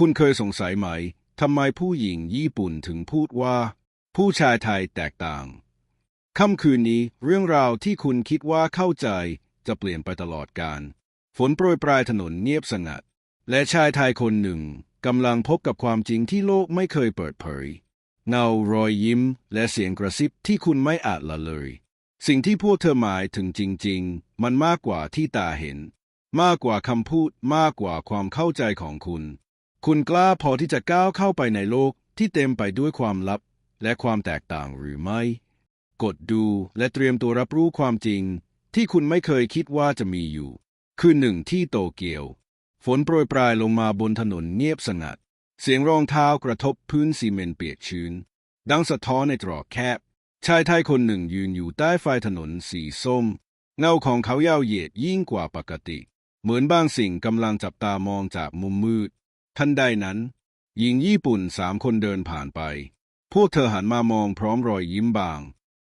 คุณเคยสงสัยไหมทำไมผู้หญิงญี่ปุ่นถึงพูดว่า ผู้ชายไทยแตกต่าง ค่ำคืนนี้เรื่องราวที่คุณคิดว่าเข้าใจจะเปลี่ยนไปตลอดการ ฝนโปรยปลายถนนเงียบสงัด และชายไทยคนหนึ่งกำลังพบกับความจริงที่โลกไม่เคยเปิดเผย เงารอยยิ้มและเสียงกระซิบที่คุณไม่อาจละเลย สิ่งที่พวกเธอหมายถึงจริง ๆ มันมากกว่าที่ตาเห็น มากกว่าคำพูดมากกว่าความเข้าใจของคุณ คุณกล้าพอที่จะก้าวเข้าไปในโลกที่เต็มไปด้วยความลับและความแตกต่างหรือไม่ กดดูและเตรียมตัวรับรู้ความจริง ที่คุณไม่เคยคิดว่าจะมีอยู่ คือหนึ่งที่โตเกียว ฝนโปรยปลายลงมาบนถนนเงียบสงัด เสียงรองเท้ากระทบพื้นซีเมนต์เปียกชื้น ดังสะท้อนในตรอกแคบ ชายไทยคนหนึ่งยืนอยู่ใต้ไฟถนนสีส้ม เงาของเขายาวเหยียดยิ่งกว่าปกติ เหมือนบางสิ่งกำลังจับตามองจากมุมมืด ทันใดนั้น หญิงญี่ปุ่นสามคนเดินผ่านไป พวกเธอหันมามองพร้อมรอยยิ้มบาง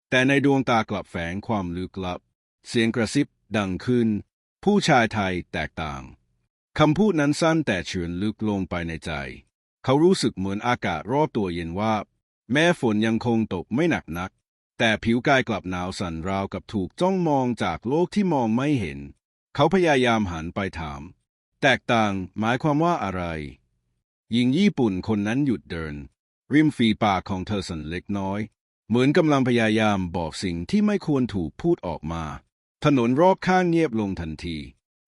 แต่ในดวงตากลับแฝงความลึกลับ เสียงกระซิบดังขึ้น ผู้ชายไทยแตกต่าง คำพูดนั้นสั้นแต่เฉือนลึกลงไปในใจ เขารู้สึกเหมือนอากาศรอบตัวเย็นว่าบแม้ฝนยังคงตกไม่หนักนัก แต่ผิวกายกลับหนาวสั่นราวกับถูกจ้องมองจากโลกที่มองไม่เห็น เขาพยายามหันไปถาม แตกต่างหมายความว่าอะไร หญิงญี่ปุ่นคนนั้นหยุดเดิน ริมฝีปากของเธอสั่นเล็กน้อย เหมือนกำลังพยายามบอกสิ่งที่ไม่ควรถูกพูดออกมา ถนนรอบข้างเงียบลงทันที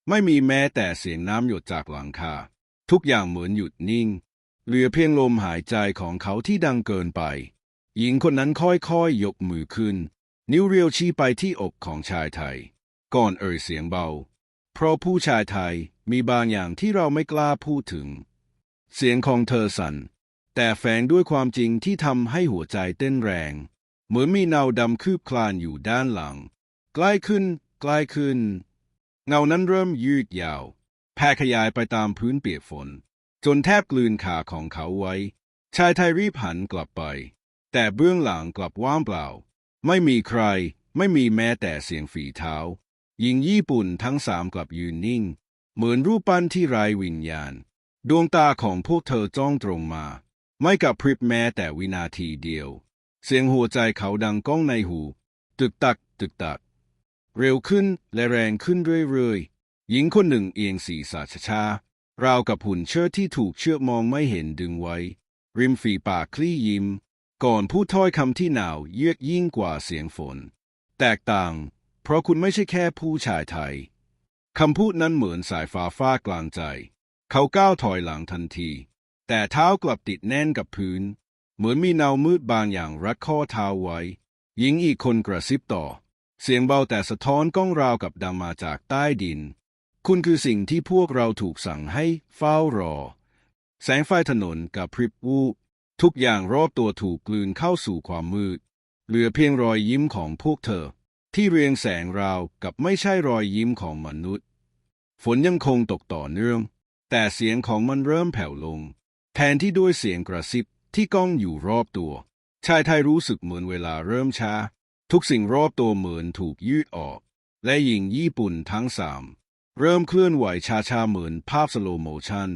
ไม่มีแม้แต่เสียงน้ำหยดจากหลังคา ทุกอย่างเหมือนหยุดนิ่ง เหลือเพียงลมหายใจของเขาที่ดังเกินไป หญิงคนนั้นค่อยๆยยกมือขึ้น นิ้วเรียวชี้ไปที่อกของชายไทย ก่อนเอ่ยเสียงเบา เพราะผู้ชายไทยมีบางอย่างที่เราไม่กล้าพูดถึง เสียงของเธอสั่น แต่แฝงด้วยความจริงที่ทำให้หัวใจเต้นแรง เหมือนมีเงาดำคืบคลานอยู่ด้านหลัง ใกล้ขึ้น ใกล้ขึ้น เงานั้นเริ่มยืดยาว แผ่ขยายไปตามพื้นเปียกฝน จนแทบกลืนขาของเขาไว้ ชายไทยรีบหันกลับไป แต่เบื้องหลังกลับว่างเปล่า ไม่มีใคร ไม่มีแม้แต่เสียงฝีเท้าหญิงญี่ปุ่นทั้งสามกลับยืนนิ่ง เหมือนรูปปั้นที่ไร้วิญญาณ ดวงตาของพวกเธอจ้องตรงมา ไม่กับพริบแม้แต่วินาทีเดียว เสียงหัวใจเขาดังก้องในหู ตึกตัก ตึกตัก เร็วขึ้นและแรงขึ้นเรื่อยๆหญิงคนหนึ่งเอียงศีรษะช้าราวกับหุ่นเชิดที่ถูกเชือกมองไม่เห็นดึงไว้ ริมฝีปากคลี่ยิ้ม ก่อนพูดถ้อยคำที่หนาวเยือกยิ่งกว่าเสียงฝน แตกต่าง เพราะคุณไม่ใช่แค่ผู้ชายไทยคำพูดนั้นเหมือนสายฟ้าฟาดกลางใจ เขาก้าวถอยหลังทันที แต่เท้ากลับติดแน่นกับพื้น เหมือนมีเนามืดบางอย่างรัดข้อเท้าไว้ หญิงอีกคนกระซิบต่อ เสียงเบาแต่สะท้อนก้องราวกับดังมาจากใต้ดิน คุณคือสิ่งที่พวกเราถูกสั่งให้เฝ้ารอ แสงไฟถนนกับพริบวูบทุกอย่างรอบตัวถูกกลืนเข้าสู่ความมืด เหลือเพียงรอยยิ้มของพวกเธอ ที่เรียงแสงราวกับไม่ใช่รอยยิ้มของมนุษย์ ฝนยังคงตกต่อเนื่อง แต่เสียงของมันเริ่มแผ่วลง แทนที่ด้วยเสียงกระซิบที่ก้องอยู่รอบตัว ชายไทยรู้สึกเหมือนเวลาเริ่มช้า ทุกสิ่งรอบตัวเหมือนถูกยืดออก และหญิงญี่ปุ่นทั้งสามเริ่มเคลื่อนไหวช้าๆเหมือนภาพสโลโมชัน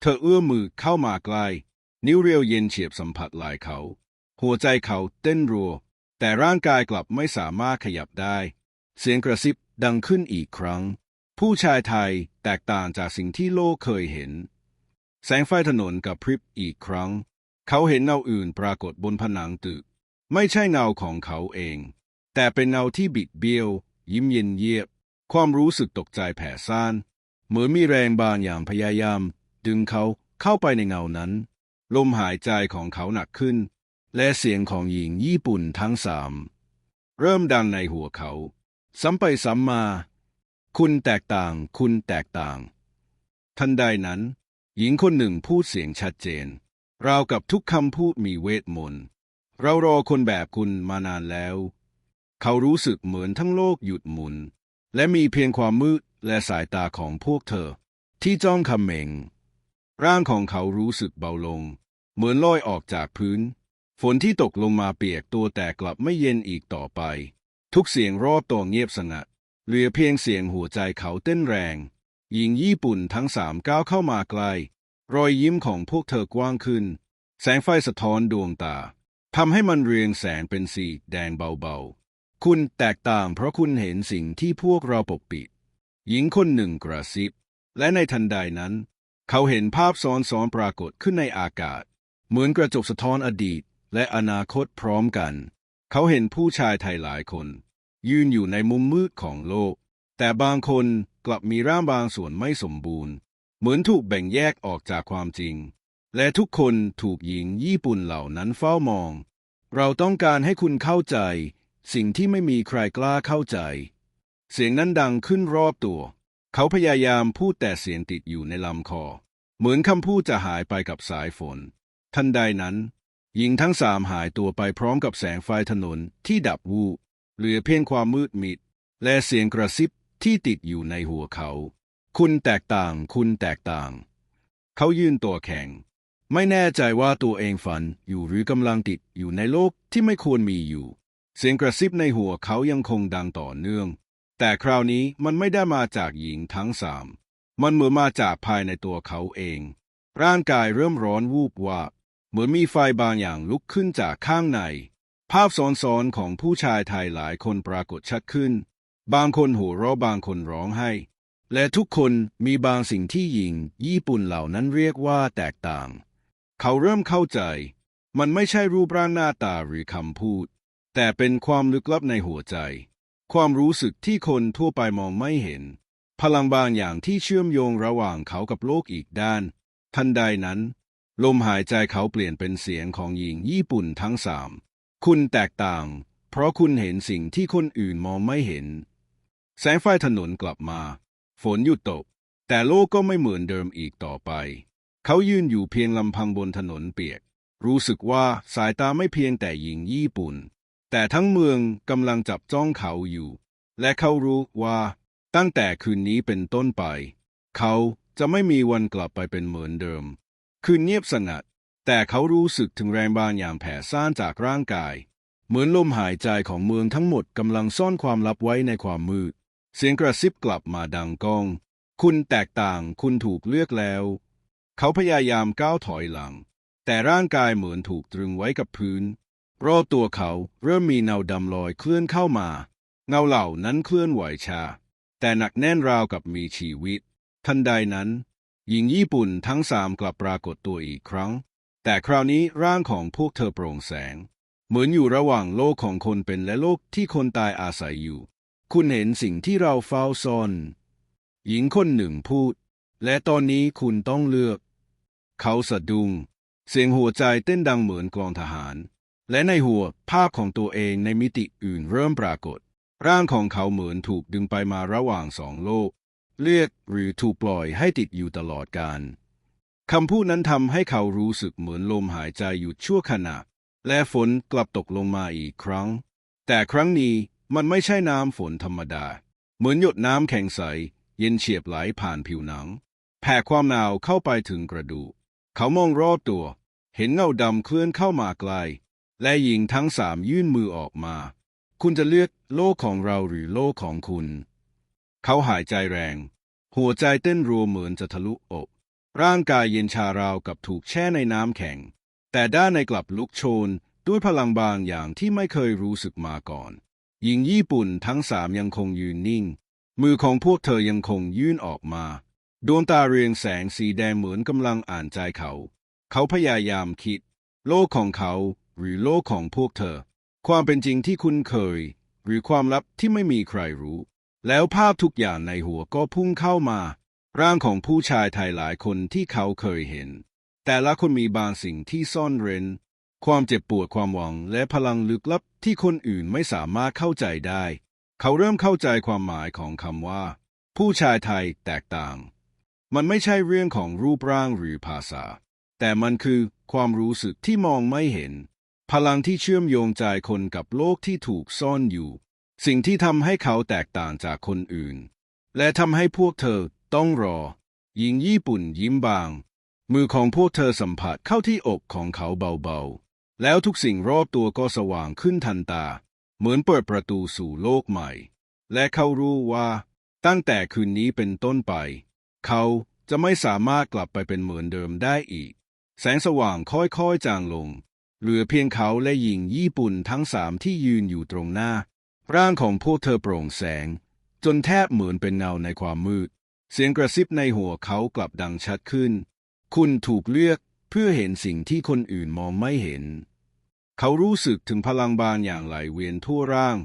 เธอเอื้อมมือเข้ามาใกล้นิ้วเรียวเย็นเฉียบสัมผัสไหล่เขา หัวใจเขาเต้นรัว แต่ร่างกายกลับไม่สามารถขยับได้ เสียงกระซิบดังขึ้นอีกครั้ง ผู้ชายไทยแตกต่างจากสิ่งที่โลกเคยเห็น แสงไฟถนนกับพริบอีกครั้ง เขาเห็นเงาอื่นปรากฏบนผนังตึก ไม่ใช่เงาของเขาเอง แต่เป็นเงาที่บิดเบี้ยว ยิ้มเย็นเยียบ ความรู้สึกตกใจแผ่ซ่านเหมือนมีแรงบางอย่างพยายาม ดึงเขาเข้าไปในเงานั้น ลมหายใจของเขาหนักขึ้น และเสียงของหญิงญี่ปุ่นทั้งสาม เริ่มดังในหัวเขา ซ้ำไปซ้ำมา คุณแตกต่าง คุณแตกต่าง ทันใดนั้น หญิงคนหนึ่งพูดเสียงชัดเจน ราวกับทุกคำพูดมีเวทมนต์ เรารอคนแบบคุณมานานแล้ว เขารู้สึกเหมือนทั้งโลกหยุดหมุน และมีเพียงความมืดและสายตาของพวกเธอ ที่จ้องคำเมง ร่างของเขารู้สึกเบาลง เหมือนลอยออกจากพื้น ฝนที่ตกลงมาเปียกตัวแต่กลับไม่เย็นอีกต่อไป ทุกเสียงรอบตัวเงียบสงัด เหลือเพียงเสียงหัวใจเขาเต้นแรง หญิงญี่ปุ่นทั้งสามก้าวเข้ามาใกล รอยยิ้มของพวกเธอกว้างขึ้น แสงไฟสะท้อนดวงตาทำให้มันเรียงแสงเป็นสีแดงเบาๆ คุณแตกต่างเพราะคุณเห็นสิ่งที่พวกเราปกปิด หญิงคนหนึ่งกระซิบ และในทันใดนั้น เขาเห็นภาพซ้อนๆปรากฏขึ้นในอากาศ เหมือนกระจกสะท้อนอดีตและอนาคตพร้อมกัน เขาเห็นผู้ชายไทยหลายคน ยืนอยู่ในมุมมืดของโลก แต่บางคนกลับมีร่างบางส่วนไม่สมบูรณ์ เหมือนถูกแบ่งแยกออกจากความจริง และทุกคนถูกหญิงญี่ปุ่นเหล่านั้นเฝ้ามอง เราต้องการให้คุณเข้าใจ สิ่งที่ไม่มีใครกล้าเข้าใจ เสียงนั้นดังขึ้นรอบตัว เขาพยายามพูดแต่เสียงติดอยู่ในลำคอ เหมือนคำพูดจะหายไปกับสายฝน ทันใดนั้นหญิงทั้งสามหายตัวไปพร้อมกับแสงไฟถนนที่ดับวูบ เหลือเพียงความมืดมิด และเสียงกระซิบที่ติดอยู่ในหัวเขา คุณแตกต่าง คุณแตกต่าง เขายืนตัวแข็ง ไม่แน่ใจว่าตัวเองฝันอยู่หรือกำลังติดอยู่ในโลกที่ไม่ควรมีอยู่ เสียงกระซิบในหัวเขายังคงดังต่อเนื่อง แต่คราวนี้มันไม่ได้มาจากหญิงทั้งสาม มันเหมือนมาจากภายในตัวเขาเอง ร่างกายเริ่มร้อนวูบวาบเหมือนมีไฟบางอย่างลุกขึ้นจากข้างใน ภาพซ้อนๆของผู้ชายไทยหลายคนปรากฏชัดขึ้น บางคนหัวเราะบางคนร้องไห้ และทุกคนมีบางสิ่งที่หญิง ญี่ปุ่นเหล่านั้นเรียกว่าแตกต่าง เขาเริ่มเข้าใจ มันไม่ใช่รูปร่างหน้าตาหรือคำพูด แต่เป็นความลึกลับในหัวใจ ความรู้สึกที่คนทั่วไปมองไม่เห็น พลังบางอย่างที่เชื่อมโยงระหว่างเขากับโลกอีกด้าน ทันใดนั้น ลมหายใจเขาเปลี่ยนเป็นเสียงของหญิงญี่ปุ่นทั้งสาม คุณแตกต่าง เพราะคุณเห็นสิ่งที่คนอื่นมองไม่เห็น แสงไฟถนนกลับมา ฝนหยุดตก แต่โลกก็ไม่เหมือนเดิมอีกต่อไป เขายืนอยู่เพียงลำพังบนถนนเปียก รู้สึกว่าสายตาไม่เพียงแต่หญิงญี่ปุ่น แต่ทั้งเมืองกำลังจับจ้องเขาอยู่ และเขารู้ว่า ตั้งแต่คืนนี้เป็นต้นไป เขาจะไม่มีวันกลับไปเป็นเหมือนเดิม คืนเงียบสงัด แต่เขารู้สึกถึงแรงบางอย่างแผ่ซ่านจากร่างกาย เหมือนลมหายใจของเมืองทั้งหมดกำลังซ่อนความลับไว้ในความมืด เสียงกระซิบกลับมาดังก้อง คุณแตกต่างคุณถูกเลือกแล้ว เขาพยายามก้าวถอยหลัง แต่ร่างกายเหมือนถูกตรึงไว้กับพื้น รอบตัวเขาเริ่มมีเงาดำลอยเคลื่อนเข้ามา เงาเหล่านั้นเคลื่อนไหวช้าแต่หนักแน่นราวกับมีชีวิต ทันใดนั้น หญิงญี่ปุ่นทั้งสามกลับปรากฏตัวอีกครั้ง แต่คราวนี้ร่างของพวกเธอโปร่งแสง เหมือนอยู่ระหว่างโลกของคนเป็นและโลกที่คนตายอาศัยอยู่ คุณเห็นสิ่งที่เราเฝ้าซ่อน หญิงคนหนึ่งพูด และตอนนี้คุณต้องเลือก เขาสะดุ้งเสียงหัวใจเต้นดังเหมือนกลองทหาร และในหัวภาพของตัวเองในมิติอื่นเริ่มปรากฏ ร่างของเขาเหมือนถูกดึงไปมาระหว่างสองโลก เลือดหรือถูกปล่อยให้ติดอยู่ตลอดกาล คำพูดนั้นทำให้เขารู้สึกเหมือนลมหายใจหยุดชั่วขณะ และฝนกลับตกลงมาอีกครั้ง แต่ครั้งนี้มันไม่ใช่น้ำฝนธรรมดา เหมือนหยดน้ำแข็งใส เย็นเฉียบไหลผ่านผิวหนัง แผ่ความหนาวเข้าไปถึงกระดูก เขามองรอบตัว เห็นเงาดำเคลื่อนเข้ามาไกล และหญิงทั้งสามยื่นมือออกมา คุณจะเลือกโลกของเราหรือโลกของคุณ เขาหายใจแรง หัวใจเต้นรัวเหมือนจะทะลุอก ร่างกายเย็นชาราวกับถูกแช่ในน้ำแข็ง แต่ด้านในกลับลุกโชน ด้วยพลังบางอย่างที่ไม่เคยรู้สึกมาก่อน หญิงญี่ปุ่นทั้งสามยังคงยืนนิ่ง มือของพวกเธอยังคงยื่นออกมา ดวงตาเรืองแสงสีแดงเหมือนกำลังอ่านใจเขา เขาพยายามคิด โลกของเขา หรือโลกของพวกเธอ ความเป็นจริงที่คุณเคย หรือความลับที่ไม่มีใครรู้ แล้วภาพทุกอย่างในหัวก็พุ่งเข้ามา ร่างของผู้ชายไทยหลายคนที่เขาเคยเห็น แต่ละคนมีบางสิ่งที่ซ่อนเร้น ความเจ็บปวดความหวังและพลังลึกลับที่คนอื่นไม่สามารถเข้าใจได้ เขาเริ่มเข้าใจความหมายของคำว่า ผู้ชายไทยแตกต่าง มันไม่ใช่เรื่องของรูปร่างหรือภาษา แต่มันคือความรู้สึกที่มองไม่เห็น พลังที่เชื่อมโยงใจคนกับโลกที่ถูกซ่อนอยู่ สิ่งที่ทำให้เขาแตกต่างจากคนอื่น และทำให้พวกเธอ ต้องรอ หญิงญี่ปุ่นยิ้มบาง มือของพวกเธอสัมผัสเข้าที่อกของเขาเบาๆ แล้วทุกสิ่งรอบตัวก็สว่างขึ้นทันตา เหมือนเปิดประตูสู่โลกใหม่ และเขารู้ว่า ตั้งแต่คืนนี้เป็นต้นไป เขาจะไม่สามารถกลับไปเป็นเหมือนเดิมได้อีก แสงสว่างค่อยๆจางลง เหลือเพียงเขาและหญิงญี่ปุ่นทั้งสามที่ยืนอยู่ตรงหน้า ร่างของพวกเธอโปร่งแสง จนแทบเหมือนเป็นเงาในความมืด เสียงกระซิบในหัวเขากลับดังชัดขึ้น คุณถูกเลือกเพื่อเห็นสิ่งที่คนอื่นมองไม่เห็น เขารู้สึกถึงพลังบางอย่างไหลเวียนทั่วร่าง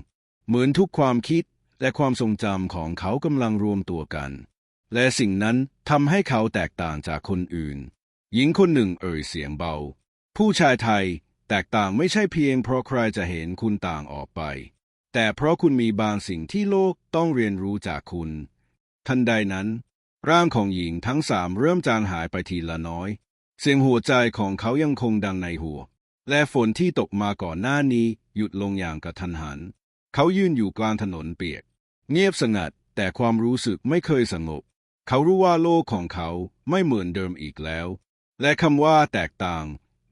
เหมือนทุกความคิดและความทรงจำของเขากำลังรวมตัวกัน และสิ่งนั้นทำให้เขาแตกต่างจากคนอื่น หญิงคนหนึ่งเอ่ยเสียงเบา ผู้ชายไทยแตกต่างไม่ใช่เพียงเพราะใครจะเห็นคุณต่างออกไป แต่เพราะคุณมีบางสิ่งที่โลกต้องเรียนรู้จากคุณ ทันใดนั้น ร่างของหญิงทั้งสามเริ่มจางหายไปทีละน้อย เสียงหัวใจของเขายังคงดังในหัว และฝนที่ตกมาก่อนหน้านี้หยุดลงอย่างกระทันหัน เขายืนอยู่กลางถนนเปียก เงียบสงัดแต่ความรู้สึกไม่เคยสงบ เขารู้ว่าโลกของเขาไม่เหมือนเดิมอีกแล้ว และคำว่าแตกต่าง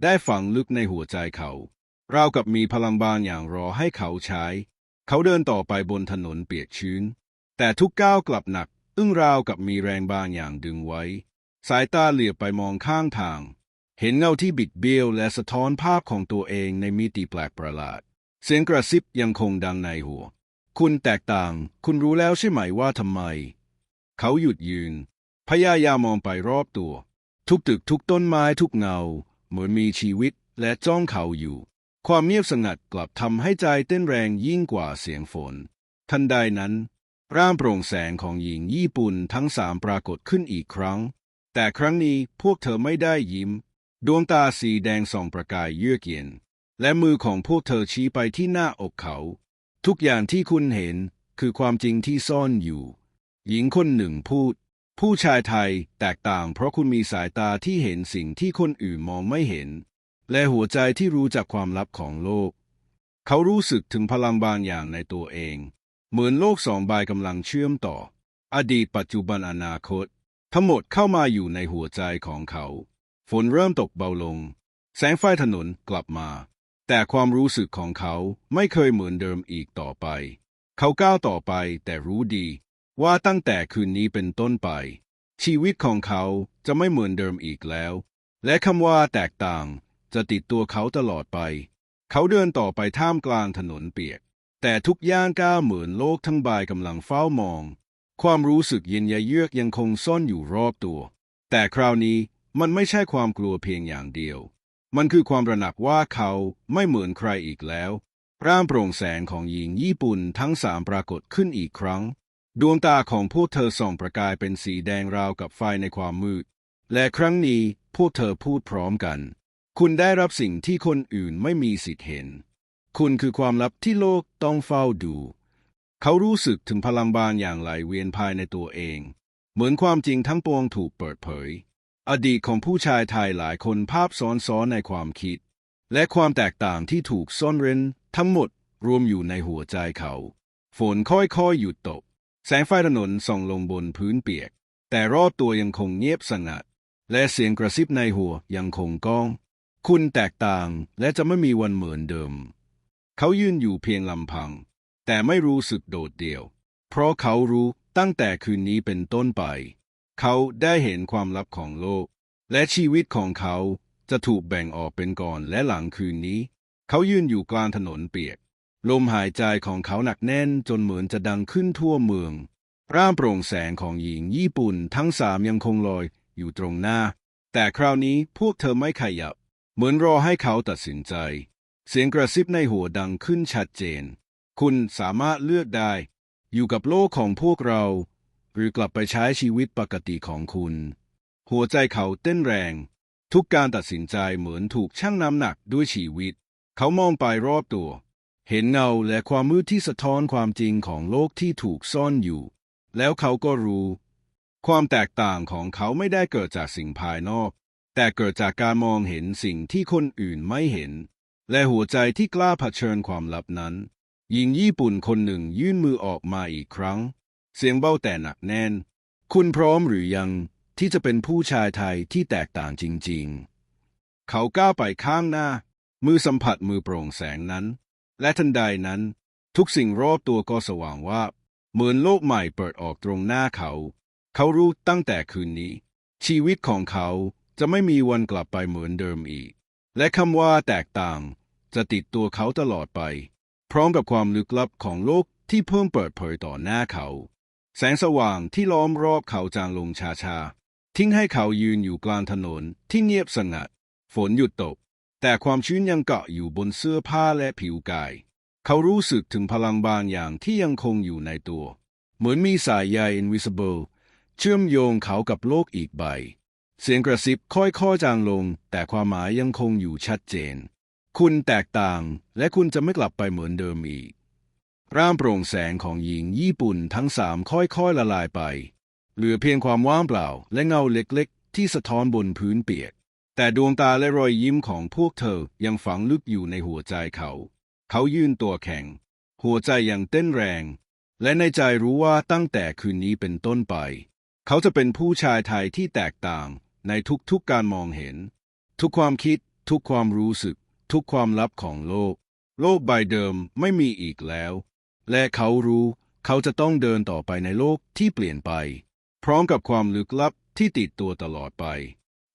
ได้ฝังลึกในหัวใจเขาราวกับมีพลังบางอย่างรอให้เขาใช้ เขาเดินต่อไปบนถนนเปียกชื้น แต่ทุกก้าวกลับหนัก อึ้งราวกับมีแรงบางอย่างดึงไว้ สายตาเหลียบไปมองข้างทาง เห็นเงาที่บิดเบี้ยวและสะท้อนภาพของตัวเองในมิติแปลกประหลาด เสียงกระซิบยังคงดังในหัว คุณแตกต่าง คุณรู้แล้วใช่ไหมว่าทำไม เขาหยุดยืน พยายามมองไปรอบตัว ทุกตึกทุกต้นไม้ทุกเงา เหมือนมีชีวิตและจ้องเขาอยู่ ความเงียบสงัดกลับทำให้ใจเต้นแรงยิ่งกว่าเสียงฝน ทันใดนั้น ร่างโปร่งแสงของหญิงญี่ปุ่นทั้งสามปรากฏขึ้นอีกครั้ง แต่ครั้งนี้พวกเธอไม่ได้ยิ้ม ดวงตาสีแดงส่องประกายเยือกเย็น และมือของพวกเธอชี้ไปที่หน้าอกเขา ทุกอย่างที่คุณเห็นคือความจริงที่ซ่อนอยู่ หญิงคนหนึ่งพูด ผู้ชายไทยแตกต่างเพราะคุณมีสายตาที่เห็นสิ่งที่คนอื่นมองไม่เห็น และหัวใจที่รู้จักความลับของโลก เขารู้สึกถึงพลังบางอย่างในตัวเอง เหมือนโลกสองใบกำลังเชื่อมต่อ อดีตปัจจุบันอนาคต ทั้งหมดเข้ามาอยู่ในหัวใจของเขา ฝนเริ่มตกเบาลง แสงไฟถนนกลับมา แต่ความรู้สึกของเขาไม่เคยเหมือนเดิมอีกต่อไป เขาก้าวต่อไปแต่รู้ดี ว่าตั้งแต่คืนนี้เป็นต้นไป ชีวิตของเขาจะไม่เหมือนเดิมอีกแล้ว และคำว่าแตกต่างจะติดตัวเขาตลอดไป เขาเดินต่อไปท่ามกลางถนนเปียก แต่ทุกย่างก้าวเหมือนโลกทั้งใบกำลังเฝ้ามอง ความรู้สึกเย็นยะเยือกยังคงซ่อนอยู่รอบตัว แต่คราวนี้มันไม่ใช่ความกลัวเพียงอย่างเดียว มันคือความระหนักว่าเขาไม่เหมือนใครอีกแล้ว ร่างโปร่งแสงของหญิงญี่ปุ่นทั้งสามปรากฏขึ้นอีกครั้ง ดวงตาของพวกเธอส่องประกายเป็นสีแดงราวกับไฟในความมืด และครั้งนี้พวกเธอพูดพร้อมกัน คุณได้รับสิ่งที่คนอื่นไม่มีสิทธิ์เห็น คุณคือความลับที่โลกต้องเฝ้าดู เขารู้สึกถึงพลังบางอย่างไหลเวียนภายในตัวเอง เหมือนความจริงทั้งปวงถูกเปิดเผย อดีตของผู้ชายไทยหลายคนภาพซ้อนๆในความคิด และความแตกต่างที่ถูกซ่อนเร้น ทั้งหมดรวมอยู่ในหัวใจเขา ฝนค่อยๆหยุดตก แสงไฟถนนส่องลงบนพื้นเปียก แต่รอบตัวยังคงเงียบสงัด และเสียงกระซิบในหัวยังคงก้อง คุณแตกต่างและจะไม่มีวันเหมือนเดิม เขายืนอยู่เพียงลำพัง แต่ไม่รู้สึกโดดเดี่ยว เพราะเขารู้ตั้งแต่คืนนี้เป็นต้นไป เขาได้เห็นความลับของโลก และชีวิตของเขาจะถูกแบ่งออกเป็นก่อนและหลังคืนนี้ เขายืนอยู่กลางถนนเปียก ลมหายใจของเขาหนักแน่นจนเหมือนจะดังขึ้นทั่วเมือง ร่างโปร่งแสงของหญิงญี่ปุ่นทั้งสามยังคงลอยอยู่ตรงหน้า แต่คราวนี้พวกเธอไม่ขยับ เหมือนรอให้เขาตัดสินใจ เสียงกระซิบในหัวดังขึ้นชัดเจน คุณสามารถเลือกได้ อยู่กับโลกของพวกเรา หรือกลับไปใช้ชีวิตปกติของคุณ หัวใจเขาเต้นแรง ทุกการตัดสินใจเหมือนถูกชั่งน้ำหนักด้วยชีวิต เขามองไปรอบตัว เห็นเงาและความมืดที่สะท้อนความจริงของโลกที่ถูกซ่อนอยู่ แล้วเขาก็รู้ ความแตกต่างของเขาไม่ได้เกิดจากสิ่งภายนอก แต่เกิดจากการมองเห็นสิ่งที่คนอื่นไม่เห็น และหัวใจที่กล้าเผชิญความลับนั้นหญิงญี่ปุ่นคนหนึ่งยื่นมือออกมาอีกครั้ง เสียงเบาแต่หนักแน่น คุณพร้อมหรือยังที่จะเป็นผู้ชายไทยที่แตกต่างจริง ๆ เขาก้าวไปข้างหน้า มือสัมผัสมือโปร่งแสงนั้น และทันใดนั้น ทุกสิ่งรอบตัวก็สว่างว่าเหมือนโลกใหม่เปิดออกตรงหน้าเขา เขารู้ตั้งแต่คืนนี้ ชีวิตของเขาจะไม่มีวันกลับไปเหมือนเดิมอีก และคำว่าแตกต่าง จะติดตัวเขาตลอดไป พร้อมกับความลึกลับของโลกที่เพิ่มเปิดเผยต่อหน้าเขา แสงสว่างที่ล้อมรอบเขาจางลงช้าทิ้งให้เขายืนอยู่กลางถนนที่เงียบสงัด ฝนหยุดตก แต่ความชื้นยังเกาะอยู่บนเสื้อผ้าและผิวกาย เขารู้สึกถึงพลังบางอย่างที่ยังคงอยู่ในตัว เหมือนมีสายใย invisible เชื่อมโยงเขากับโลกอีกใบ เสียงกระซิบค่อยๆจางลง แต่ความหมายยังคงอยู่ชัดเจน คุณแตกต่างและคุณจะไม่กลับไปเหมือนเดิมอีก ร่างโปร่งแสงของหญิงญี่ปุ่นทั้งสามค่อยๆละลายไป เหลือเพียงความว่างเปล่าและเงาเล็กๆ ที่สะท้อนบนพื้นเปียก แต่ดวงตาและรอยยิ้มของพวกเธอยังฝังลึกอยู่ในหัวใจเขา เขายืนตัวแข็ง หัวใจยังเต้นแรง และในใจรู้ว่าตั้งแต่คืนนี้เป็นต้นไป เขาจะเป็นผู้ชายไทยที่แตกต่างในทุกๆการมองเห็น ทุกความคิด ทุกความรู้สึก ทุกความลับของโลก โลกใบเดิมไม่มีอีกแล้ว และเขารู้เขาจะต้องเดินต่อไปในโลกที่เปลี่ยนไป พร้อมกับความลึกลับที่ติดตัวตลอดไป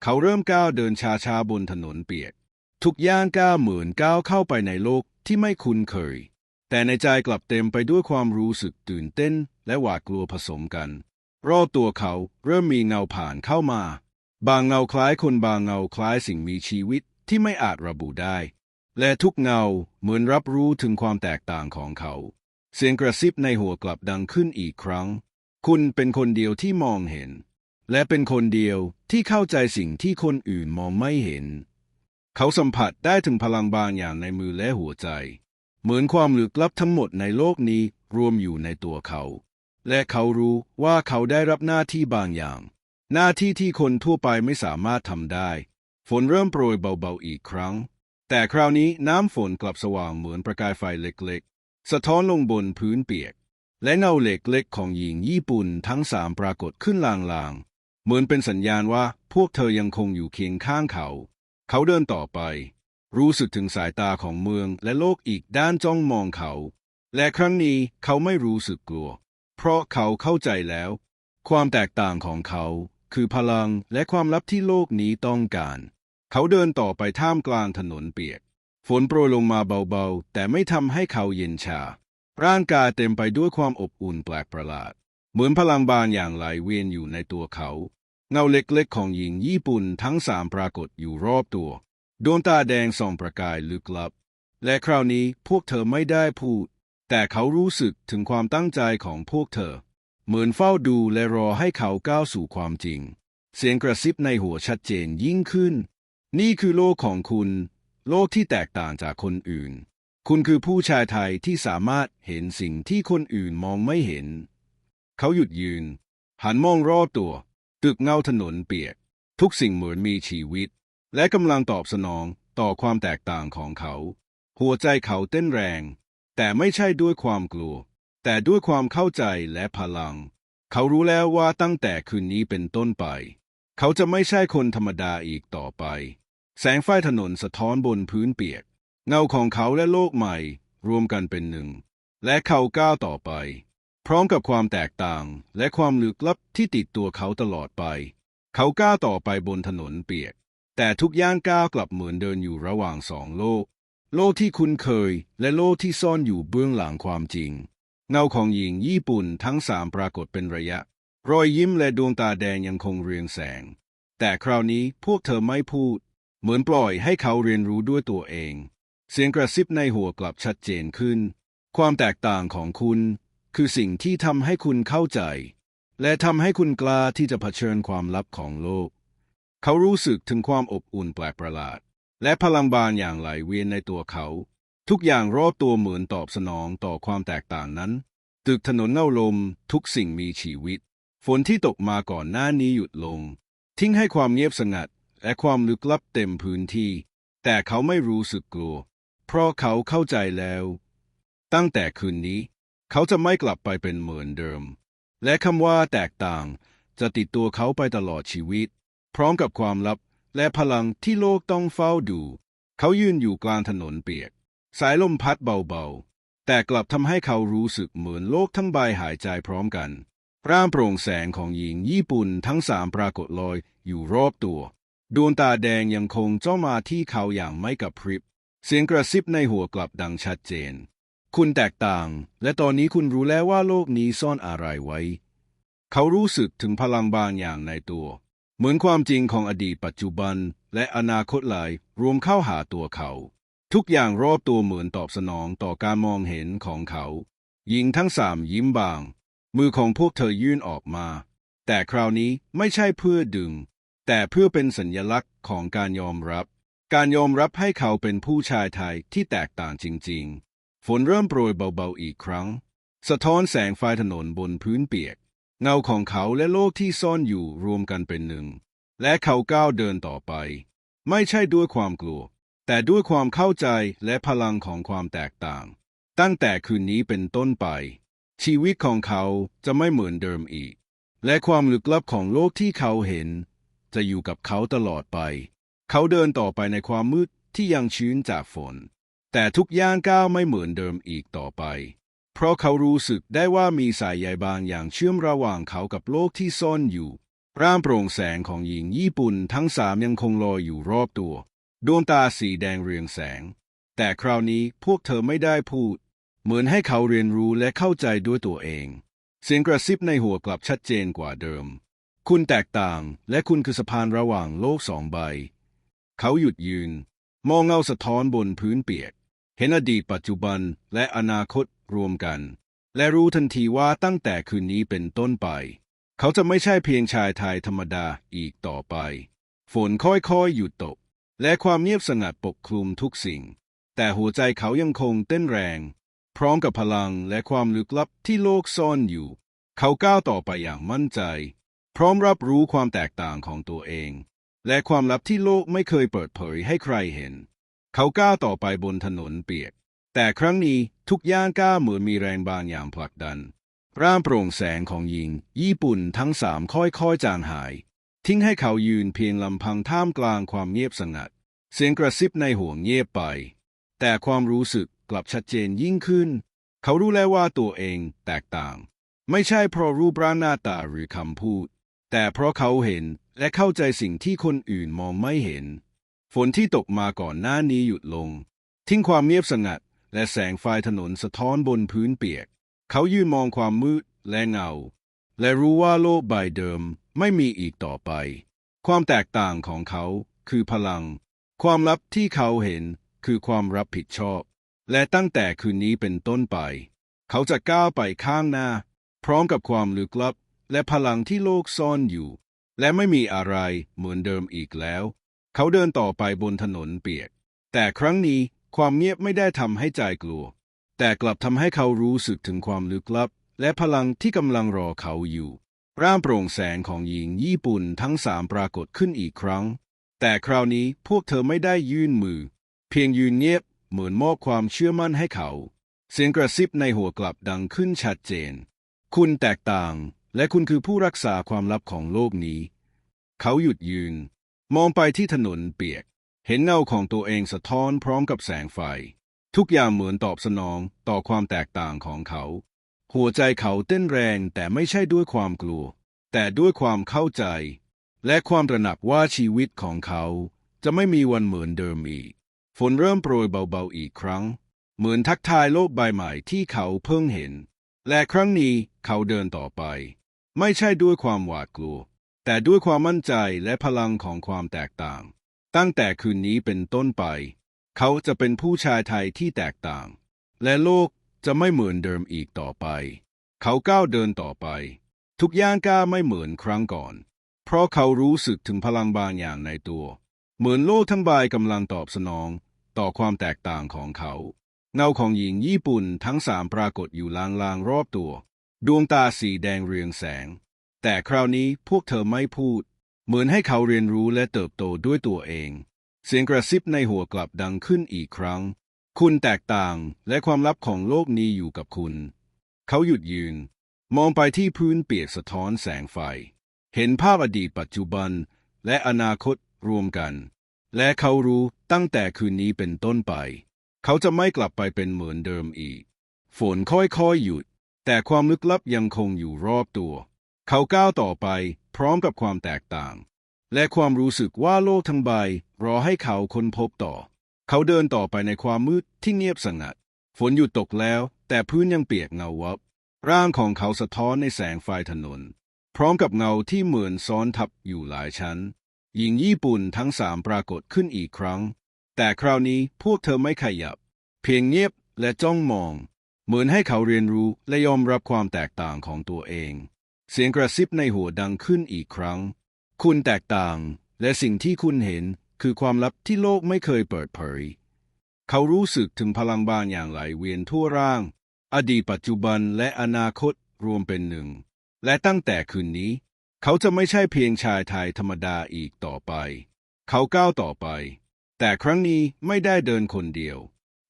เขาเริ่มก้าวเดินช้าๆบนถนนเปียก ทุกย่างก้าวเหมือนก้าวเข้าไปในโลกที่ไม่คุ้นเคย แต่ในใจกลับเต็มไปด้วยความรู้สึกตื่นเต้นและหวาดกลัวผสมกัน รอบตัวเขาเริ่มมีเงาผ่านเข้ามา บางเงาคล้ายคนบางเงาคล้ายสิ่งมีชีวิตที่ไม่อาจระบุได้ และทุกเงาเหมือนรับรู้ถึงความแตกต่างของเขา เสียงกระซิบในหัวกลับดังขึ้นอีกครั้ง คุณเป็นคนเดียวที่มองเห็น และเป็นคนเดียวที่เข้าใจสิ่งที่คนอื่นมองไม่เห็น เขาสัมผัสได้ถึงพลังบางอย่างในมือและหัวใจ เหมือนความลึกลับทั้งหมดในโลกนี้รวมอยู่ในตัวเขา และเขารู้ว่าเขาได้รับหน้าที่บางอย่าง หน้าที่ที่คนทั่วไปไม่สามารถทำได้ ฝนเริ่มโปรยเบาๆอีกครั้ง แต่คราวนี้น้ำฝนกลับสว่างเหมือนประกายไฟเล็กๆ สะท้อนลงบนพื้นเปียก และเงาเหล็กเล็กของหญิงญี่ปุ่นทั้งสามปรากฏขึ้นลางๆ เหมือนเป็นสัญญาณว่าพวกเธอยังคงอยู่เคียงข้างเขา เขาเดินต่อไป รู้สึกถึงสายตาของเมืองและโลกอีกด้านจ้องมองเขา และครั้งนี้เขาไม่รู้สึกกลัว เพราะเขาเข้าใจแล้ว ความแตกต่างของเขา คือพลังและความลับที่โลกนี้ต้องการ เขาเดินต่อไปท่ามกลางถนนเปียก ฝนโปรยลงมาเบาๆ แต่ไม่ทำให้เขาเย็นชา ร่างกายเต็มไปด้วยความอบอุ่นแปลกประหลาด เหมือนพลังบางอย่างไหลเวียนอยู่ในตัวเขา เงาเล็กๆของหญิงญี่ปุ่นทั้งสามปรากฏอยู่รอบตัว ดวงตาแดงส่องประกายลึกลับ และคราวนี้พวกเธอไม่ได้พูด แต่เขารู้สึกถึงความตั้งใจของพวกเธอ เหมือนเฝ้าดูและรอให้เขาก้าวสู่ความจริง เสียงกระซิบในหัวชัดเจนยิ่งขึ้น นี่คือโลกของคุณ โลกที่แตกต่างจากคนอื่น คุณคือผู้ชายไทยที่สามารถเห็นสิ่งที่คนอื่นมองไม่เห็น เขาหยุดยืน หันมองรอบตัว ตึกเงาถนนเปียก ทุกสิ่งเหมือนมีชีวิต และกำลังตอบสนองต่อความแตกต่างของเขา หัวใจเขาเต้นแรง แต่ไม่ใช่ด้วยความกลัว แต่ด้วยความเข้าใจและพลัง เขารู้แล้วว่าตั้งแต่คืนนี้เป็นต้นไป เขาจะไม่ใช่คนธรรมดาอีกต่อไป แสงไฟถนนสะท้อนบนพื้นเปียก เงาของเขาและโลกใหม่ รวมกันเป็นหนึ่ง และเขาก้าวต่อไป พร้อมกับความแตกต่างและความลึกลับที่ติดตัวเขาตลอดไป เขาก้าวต่อไปบนถนนเปียก แต่ทุกย่างก้าวกลับเหมือนเดินอยู่ระหว่างสองโลก โลกที่คุ้นเคย และโลกที่ซ่อนอยู่เบื้องหลังความจริง เงาของหญิงญี่ปุ่นทั้งสามปรากฏเป็นระยะ รอยยิ้มและดวงตาแดงยังคงเรียงแสง แต่คราวนี้พวกเธอไม่พูด เหมือนปล่อยให้เขาเรียนรู้ด้วยตัวเอง เสียงกระซิบในหัวกลับชัดเจนขึ้น ความแตกต่างของคุณ คือสิ่งที่ทำให้คุณเข้าใจ และทำให้คุณกล้าที่จะเผชิญความลับของโลก เขารู้สึกถึงความอบอุ่นแปลกประหลาด และพลังบานอย่างไหลเวียนในตัวเขา ทุกอย่างรอบตัวเหมือนตอบสนองต่อความแตกต่างนั้น ตึกถนนเงาลม ทุกสิ่งมีชีวิต ฝนที่ตกมาก่อนหน้านี้หยุดลง ทิ้งให้ความเงียบสงัด และความลึกลับเต็มพื้นที่ แต่เขาไม่รู้สึกกลัว เพราะเขาเข้าใจแล้ว ตั้งแต่คืนนี้ เขาจะไม่กลับไปเป็นเหมือนเดิม และคำว่าแตกต่างจะติดตัวเขาไปตลอดชีวิต พร้อมกับความลับ และพลังที่โลกต้องเฝ้าดู เขายืนอยู่กลางถนนเปียก สายลมพัดเบาๆ แต่กลับทำให้เขารู้สึกเหมือนโลกทั้งใบหายใจพร้อมกัน ร่างโปร่งแสงของหญิงญี่ปุ่นทั้งสามปรากฏลอยอยู่รอบตัว ดวงตาแดงยังคงจ้องมาที่เขาอย่างไม่กระพริบ เสียงกระซิบในหัวกลับดังชัดเจน คุณแตกต่าง และตอนนี้คุณรู้แล้วว่าโลกนี้ซ่อนอะไรไว้ เขารู้สึกถึงพลังบางอย่างในตัว เหมือนความจริงของอดีตปัจจุบัน และอนาคตหลายรวมเข้าหาตัวเขา ทุกอย่างรอบตัวเหมือนตอบสนองต่อการมองเห็นของเขา หญิงทั้งสามยิ้มบาง มือของพวกเธอยื่นออกมา แต่คราวนี้ไม่ใช่เพื่อดึง แต่เพื่อเป็นสัญลักษณ์ของการยอมรับ การยอมรับให้เขาเป็นผู้ชายไทยที่แตกต่างจริง ๆ ฝนเริ่มโปรยเบาๆอีกครั้ง สะท้อนแสงไฟถนนบนพื้นเปียก เงาของเขาและโลกที่ซ่อนอยู่รวมกันเป็นหนึ่ง และเขาก้าวเดินต่อไป ไม่ใช่ด้วยความกลัว แต่ด้วยความเข้าใจและพลังของความแตกต่าง ตั้งแต่คืนนี้เป็นต้นไป ชีวิตของเขาจะไม่เหมือนเดิมอีก และความลึกลับของโลกที่เขาเห็น จะอยู่กับเขาตลอดไป เขาเดินต่อไปในความมืดที่ยังชื้นจากฝน แต่ทุกย่างก้าวไม่เหมือนเดิมอีกต่อไป เพราะเขารู้สึกได้ว่ามีสายใยบางอย่างเชื่อมระหว่างเขากับโลกที่ซ่อนอยู่ร่างโปร่งแสงของหญิงญี่ปุ่นทั้งสามยังคงลอยอยู่รอบตัว ดวงตาสีแดงเรืองแสง แต่คราวนี้พวกเธอไม่ได้พูด เหมือนให้เขาเรียนรู้และเข้าใจด้วยตัวเอง เสียงกระซิบในหัวกลับชัดเจนกว่าเดิม คุณแตกต่างและคุณคือสะพานระหว่างโลกสองใบ เขาหยุดยืน มองเงาสะท้อนบนพื้นเปียก เห็นอดีตปัจจุบันและอนาคต รวมกัน และรู้ทันทีว่าตั้งแต่คืนนี้เป็นต้นไป เขาจะไม่ใช่เพียงชายไทยธรรมดาอีกต่อไป ฝนค่อยๆหยุดตก และความเงียบสงัดปกคลุมทุกสิ่ง แต่หัวใจเขายังคงเต้นแรง พร้อมกับพลังและความลึกลับที่โลกซ่อนอยู่ เขาก้าวต่อไปอย่างมั่นใจ พร้อมรับรู้ความแตกต่างของตัวเอง และความลับที่โลกไม่เคยเปิดเผยให้ใครเห็น เขาก้าวต่อไปบนถนนเปียก แต่ครั้งนี้ทุกย่างก้าวเหมือนมีแรงบางอย่างผลักดัน ร่างโปร่งแสงของหญิง ญี่ปุ่นทั้งสามค่อยๆจางหาย ทิ้งให้เขายืนเพียงลำพังท่ามกลางความเงียบสงัด เสียงกระซิบในหัวเงียบไป แต่ความรู้สึกกลับชัดเจนยิ่งขึ้น เขารู้แล้วว่าตัวเองแตกต่าง ไม่ใช่เพราะรูปร่างหน้าตาหรือคำพูด แต่เพราะเขาเห็นและเข้าใจสิ่งที่คนอื่นมองไม่เห็น ฝนที่ตกมาก่อนหน้านี้หยุดลง ทิ้งความเงียบสงัด และแสงไฟถนนสะท้อนบนพื้นเปียก เขายืนมองความมืดและเงา และรู้ว่าโลกใบเดิมไม่มีอีกต่อไป ความแตกต่างของเขาคือพลัง ความลับที่เขาเห็นคือความรับผิดชอบ และตั้งแต่คืนนี้เป็นต้นไป เขาจะก้าวไปข้างหน้า พร้อมกับความลึกลับ และพลังที่โลกซ่อนอยู่ และไม่มีอะไรเหมือนเดิมอีกแล้ว เขาเดินต่อไปบนถนนเปียก แต่ครั้งนี้ ความเงียบไม่ได้ทำให้ใจกลัว แต่กลับทำให้เขารู้สึกถึงความลึกลับ และพลังที่กำลังรอเขาอยู่ ร่างโปร่งแสงของหญิงญี่ปุ่นทั้งสามปรากฏขึ้นอีกครั้ง แต่คราวนี้พวกเธอไม่ได้ยื่นมือ เพียงยืนเงียบเหมือนมอบความเชื่อมั่นให้เขา เสียงกระซิบในหัวกลับดังขึ้นชัดเจน คุณแตกต่าง และคุณคือผู้รักษาความลับของโลกนี้ เขาหยุดยืน มองไปที่ถนนเปียก เห็นเงาของตัวเองสะท้อนพร้อมกับแสงไฟ ทุกอย่างเหมือนตอบสนองต่อความแตกต่างของเขา หัวใจเขาเต้นแรงแต่ไม่ใช่ด้วยความกลัว แต่ด้วยความเข้าใจ และความตระหนักว่าชีวิตของเขา จะไม่มีวันเหมือนเดิมอีก ฝนเริ่มโปรยเบาๆอีกครั้ง เหมือนทักทายโลกใบใหม่ที่เขาเพิ่งเห็น และครั้งนี้เขาเดินต่อไป ไม่ใช่ด้วยความหวาดกลัว แต่ด้วยความมั่นใจและพลังของความแตกต่าง ตั้งแต่คืนนี้เป็นต้นไป เขาจะเป็นผู้ชายไทยที่แตกต่าง และโลกจะไม่เหมือนเดิมอีกต่อไป เขาก้าวเดินต่อไป ทุกย่างก้าวไม่เหมือนครั้งก่อน เพราะเขารู้สึกถึงพลังบางอย่างในตัว เหมือนโลกทั้งใบกำลังตอบสนองต่อความแตกต่างของเขา เงาของหญิงญี่ปุ่นทั้งสามปรากฏอยู่ลางๆรอบตัว ดวงตาสีแดงเรืองแสง แต่คราวนี้พวกเธอไม่พูด เหมือนให้เขาเรียนรู้และเติบโตด้วยตัวเอง เสียงกระซิบในหัวกลับดังขึ้นอีกครั้ง คุณแตกต่างและความลับของโลกนี้อยู่กับคุณ เขาหยุดยืน มองไปที่พื้นเปียกสะท้อนแสงไฟ เห็นภาพอดีตปัจจุบัน และอนาคตรวมกัน และเขารู้ตั้งแต่คืนนี้เป็นต้นไป เขาจะไม่กลับไปเป็นเหมือนเดิมอีก ฝนค่อยๆหยุด แต่ความลึกลับยังคงอยู่รอบตัว เขาก้าวต่อไป พร้อมกับความแตกต่าง และความรู้สึกว่าโลกทั้งใบ รอให้เขาค้นพบต่อ เขาเดินต่อไปในความมืดที่เงียบสงัด ฝนหยุดตกแล้ว แต่พื้นยังเปียกเงาวับ ร่างของเขาสะท้อนในแสงไฟถนน พร้อมกับเงาที่เหมือนซ้อนทับอยู่หลายชั้น หญิงญี่ปุ่นทั้งสามปรากฏขึ้นอีกครั้ง แต่คราวนี้พวกเธอไม่ขยับ เพียงเงียบและจ้องมอง เหมือนให้เขาเรียนรู้และยอมรับความแตกต่างของตัวเอง เสียงกระซิบในหัวดังขึ้นอีกครั้ง คุณแตกต่าง และสิ่งที่คุณเห็นคือความลับที่โลกไม่เคยเปิดเผย เขารู้สึกถึงพลังบางอย่างไหลเวียนทั่วร่าง อดีตปัจจุบันและอนาคตรวมเป็นหนึ่ง และตั้งแต่คืนนี้ เขาจะไม่ใช่เพียงชายไทยธรรมดาอีกต่อไป เขาก้าวต่อไป แต่ครั้งนี้ไม่ได้เดินคนเดียว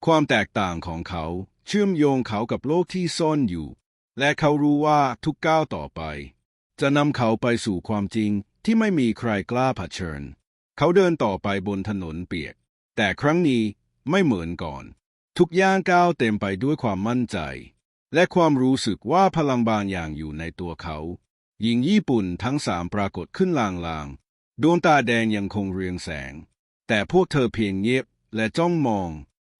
ความแตกต่างของเขาเชื่อมโยงเขากับโลกที่ซ่อนอยู่ และเขารู้ว่าทุกก้าวต่อไป จะนำเขาไปสู่ความจริงที่ไม่มีใครกล้าเผชิญ เขาเดินต่อไปบนถนนเปียก แต่ครั้งนี้ไม่เหมือนก่อน ทุกย่างก้าวเต็มไปด้วยความมั่นใจ และความรู้สึกว่าพลังบางอย่างอยู่ในตัวเขาหญิงญี่ปุ่นทั้งสามปรากฏขึ้นลางๆ ดวงตาแดงยังคงเรืองแสง แต่พวกเธอเพียงเงียบและจ้องมอง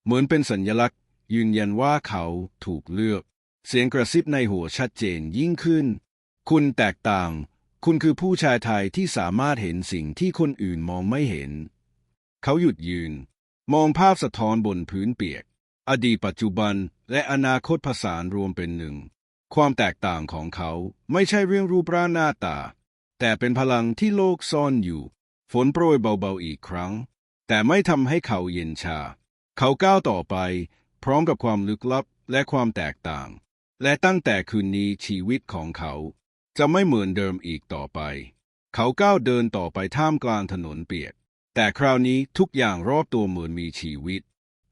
เหมือนเป็นสัญลักษณ์ ยืนยันว่าเขาถูกเลือก เสียงกระซิบในหัวชัดเจนยิ่งขึ้น คุณแตกต่าง คุณคือผู้ชายไทยที่สามารถเห็นสิ่งที่คนอื่นมองไม่เห็น เขาหยุดยืน มองภาพสะท้อนบนพื้นเปียก อดีตปัจจุบันและอนาคตผสานรวมเป็นหนึ่ง ความแตกต่างของเขาไม่ใช่เรื่องรูปร่างหน้าตา แต่เป็นพลังที่โลกซ่อนอยู่ ฝนโปรยเบาๆอีกครั้ง แต่ไม่ทำให้เขาเย็นชา เขาก้าวต่อไป พร้อมกับความลึกลับและความแตกต่าง และตั้งแต่คืนนี้ชีวิตของเขา จะไม่เหมือนเดิมอีกต่อไป เขาก้าวเดินต่อไปท่ามกลางถนนเปียก แต่คราวนี้ทุกอย่างรอบตัวเหมือนมีชีวิต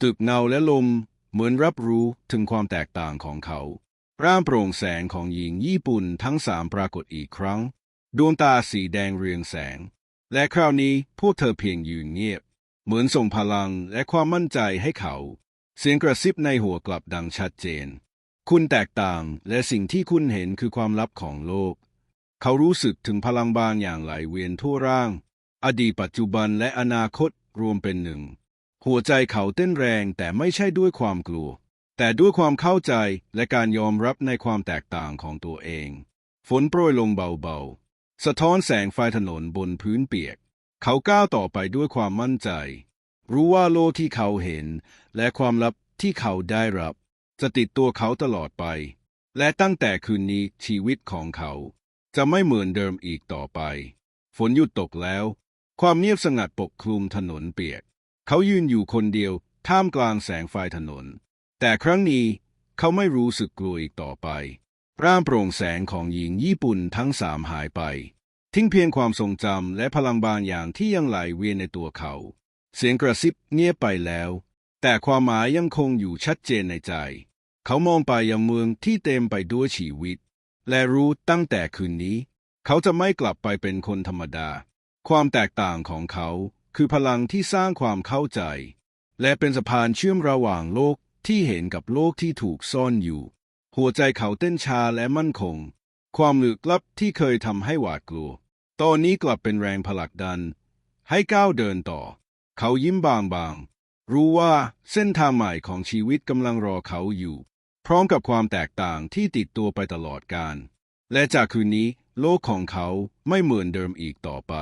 ตึกเงาและลมเหมือนรับรู้ถึงความแตกต่างของเขา ร่างโปร่งแสงของหญิงญี่ปุ่นทั้งสามปรากฏอีกครั้ง ดวงตาสีแดงเรืองแสง และคราวนี้พวกเธอเพียงยืนเงียบ เหมือนส่งพลังและความมั่นใจให้เขา เสียงกระซิบในหัวกลับดังชัดเจน คุณแตกต่างและสิ่งที่คุณเห็นคือความลับของโลก เขารู้สึกถึงพลังบางอย่างไหลเวียนทั่วร่าง อดีตปัจจุบันและอนาคตรวมเป็นหนึ่ง หัวใจเขาเต้นแรงแต่ไม่ใช่ด้วยความกลัว แต่ด้วยความเข้าใจและการยอมรับในความแตกต่างของตัวเอง ฝนโปรยลงเบาๆ สะท้อนแสงไฟถนนบนพื้นเปียก เขาก้าวต่อไปด้วยความมั่นใจ รู้ว่าโลกที่เขาเห็น และความลับที่เขาได้รับ จะติดตัวเขาตลอดไป และตั้งแต่คืนนี้ชีวิตของเขาจะไม่เหมือนเดิมอีกต่อไป ฝนหยุดตกแล้ว ความเงียบสงัดปกคลุมถนนเปียก เขายืนอยู่คนเดียวท่ามกลางแสงไฟถนน แต่ครั้งนี้เขาไม่รู้สึกกลัวอีกต่อไป ร่างโปร่งแสงของหญิงญี่ปุ่นทั้งสามหายไป ทิ้งเพียงความทรงจำและพลังบางอย่างที่ยังไหลเวียนในตัวเขา เสียงกระซิบเงียบไปแล้ว แต่ความหมายยังคงอยู่ชัดเจนในใจ เขามองไปยังเมืองที่เต็มไปด้วยชีวิต และรู้ตั้งแต่คืนนี้ เขาจะไม่กลับไปเป็นคนธรรมดา ความแตกต่างของเขาคือพลังที่สร้างความเข้าใจ และเป็นสะพานเชื่อมระหว่างโลกที่เห็นกับโลกที่ถูกซ่อนอยู่ หัวใจเขาเต้นชาและมั่นคง ความลึกลับที่เคยทำให้หวาดกลัว ตอนนี้กลับเป็นแรงผลักดัน ให้ก้าวเดินต่อ เขายิ้มบางๆรู้ว่าเส้นทางใหม่ของชีวิตกำลังรอเขาอยู่ พร้อมกับความแตกต่างที่ติดตัวไปตลอดกาลและจากคืนนี้โลกของเขาไม่เหมือนเดิมอีกต่อไป